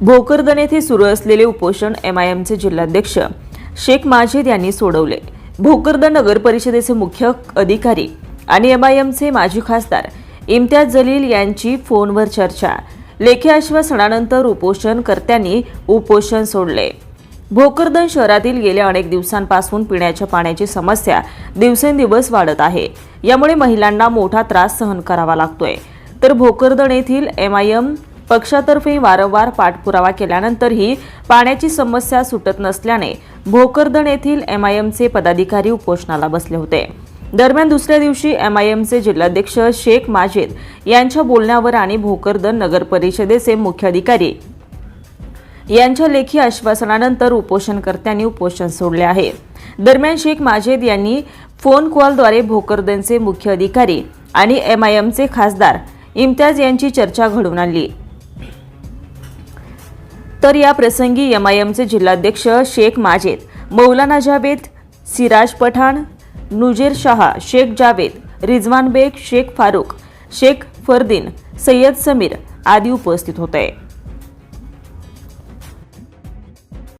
भोकरदन येथे सुरू असलेले उपोषण एम आय एमचे जिल्हाध्यक्ष शेख माजिद यांनी सोडवले. भोकरदन नगर परिषदेचे मुख्य अधिकारी आणि एम आय एमचे माजी खासदार इम्तियाज जलील यांची फोनवर चर्चा. लेखी आश्वासनानंतर उपोषणकर्त्यांनी उपोषण सोडले. भोकरदन शहरातील गेल्या अनेक दिवसांपासून पिण्याच्या पाण्याची समस्या दिवसेंदिवस वाढत आहे. यामुळे महिलांना मोठा त्रास सहन करावा लागतोय. तर भोकरदन येथील एम आय एम पक्षातर्फे वारंवार पाठपुरावा केल्यानंतरही पाण्याची समस्या सुटत नसल्याने भोकरदन येथील एमआयएमचे पदाधिकारी उपोषणाला बसले होते. दरम्यान दुसऱ्या दिवशी एमआयएमचे जिल्हाध्यक्ष शेख माजिद यांच्या बोलण्यावर आणि भोकरदन नगर परिषदेचे मुख्याधिकारी यांच्या लेखी आश्वासनानंतर उपोषणकर्त्यांनी उपोषण सोडले आहे. दरम्यान शेख माजेद यांनी फोन कॉलद्वारे भोकरदनचे मुख्य अधिकारी आणि एमआयएमचे खासदार इम्तियाज यांची चर्चा घडवून आणली. तर या प्रसंगी एमआयएमचे जिल्हाध्यक्ष शेख माजेद मौलाना जावेद सिराज पठाण नुजेर शहा शेख जावेद रिजवान बेग शेख फारूक शेख फरदीन सय्यद समीर आदी उपस्थित होते.